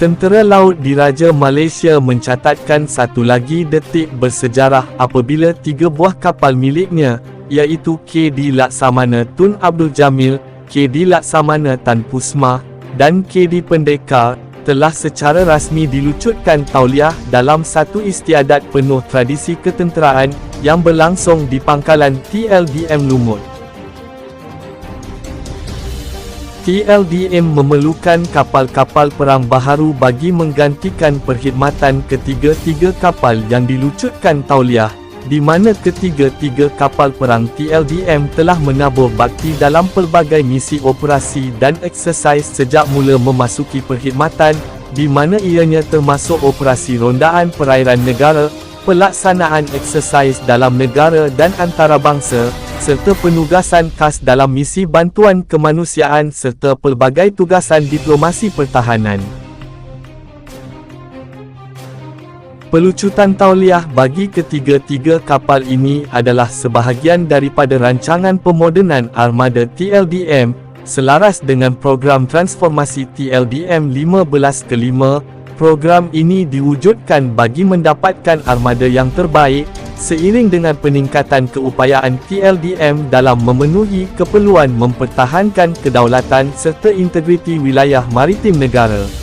Tentera Laut Diraja Malaysia mencatatkan satu lagi detik bersejarah apabila tiga buah kapal miliknya, iaitu KD Laksamana Tun Abdul Jamil, KD Laksamana Tan Pusma, dan KD Pendekar, telah secara rasmi dilucutkan tauliah dalam satu istiadat penuh tradisi ketenteraan yang berlangsung di pangkalan TLDM Lumut. TLDM memerlukan kapal-kapal perang baharu bagi menggantikan perkhidmatan ketiga-tiga kapal yang dilucutkan tauliah, di mana ketiga-tiga kapal perang TLDM telah menabur bakti dalam pelbagai misi operasi dan eksersis sejak mula memasuki perkhidmatan, di mana ianya termasuk operasi rondaan perairan negara, pelaksanaan eksersis dalam negara dan antarabangsa, serta penugasan khas dalam misi bantuan kemanusiaan serta pelbagai tugasan diplomasi pertahanan. Pelucutan tauliah bagi ketiga-tiga kapal ini adalah sebahagian daripada rancangan pemodenan armada TLDM, selaras dengan program transformasi TLDM 15 ke 5, Program ini diwujudkan bagi mendapatkan armada yang terbaik, seiring dengan peningkatan keupayaan TLDM dalam memenuhi keperluan mempertahankan kedaulatan serta integriti wilayah maritim negara.